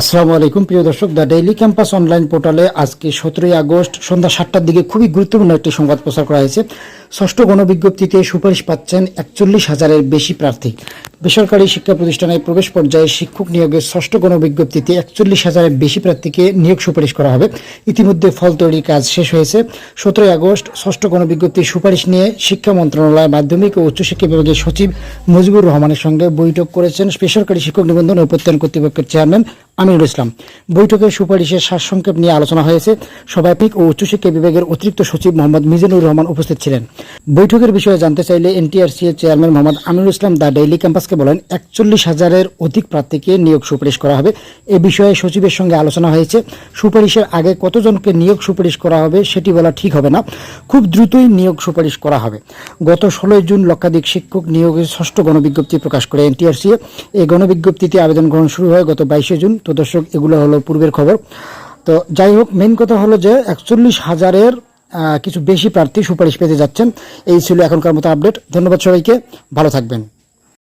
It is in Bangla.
আসসালামু আলাইকুম, প্রিয় দর্শক। দ্য ডেইলি ক্যাম্পাস অনলাইন পোর্টালে আজকে সতেরোই আগস্ট, সন্ধ্যা সাতটার দিকে খুবই গুরুত্বপূর্ণ একটি সংবাদ প্রচার করা হয়েছে। ষষ্ঠ গণবিজ্ঞপ্তিতে সুপারিশ পাচ্ছেন একচল্লিশ হাজারের বেশি প্রার্থী। বেসরকারি শিক্ষা প্রতিষ্ঠানে প্রবেশ পর্যায়ে শিক্ষক নিয়োগের ষষ্ঠ গণবিজ্ঞপ্তিতে একচল্লিশ হাজারের বেশি প্রার্থীকে নিয়োগ সুপারিশ করা হবে। ইতিমধ্যে ফল তৈরির কাজ শেষ হয়েছে। সতেরোই আগস্ট, ষষ্ঠ গণবিজ্ঞপ্তির সুপারিশ নিয়ে শিক্ষা মন্ত্রণালয়, মাধ্যমিক ও উচ্চশিক্ষা বিভাগের সচিব মুজিবুর রহমানের সঙ্গে বৈঠক করেছেন বেসরকারি শিক্ষক নিবন্ধন ও প্রত্যয়ন কর্তৃপক্ষের চেয়ারম্যান আমিনুল ইসলাম বৈঠকে সুপারিশের সারসংক্ষেপ নিয়ে আলোচনা হয়েছে। সভাপিক ও উচ্চশিক্ষা বিভাগের অতিরিক্ত সচিব মোহাম্মদ মিজানুর রহমান উপস্থিত ছিলেন। বৈঠকের বিষয়ে জানতে চাইলে এনটিআরসি এর chairman Mohammad Aminul Islam the daily ক্যাম্পাসকে বলেন, একচল্লিশ হাজারের অধিক প্রার্থীকে নিয়োগ সুপারিশ করা হবে। এ বিষয়ে সচিবের সঙ্গে আলোচনা হয়েছে। সুপারিশের আগে কতজনকে নিয়োগ সুপারিশ করা হবে সেটি বলা ঠিক হবে না। খুব দ্রুতই নিয়োগ সুপারিশ করা হবে। গত ষোলোই জুন লক্ষাধিক শিক্ষক নিয়োগের ষষ্ঠ গণবিজ্ঞপ্তি প্রকাশ করে এনটিআরসি এই গণবিজ্ঞপ্তিতে আবেদন গ্রহণ শুরু হয় গত বাইশে জুন। তো দর্শক, এগুলো হলো পূর্বের খবর। তো যাই হোক মেন কথা হলো যে একচল্লিশ হাজারের কিছু বেশি প্রার্থী সুপারিশ পেতে যাচ্ছেন। এই ছিল এখনকার মতো আপডেট ধন্যবাদ সবাইকে। ভালো থাকবেন।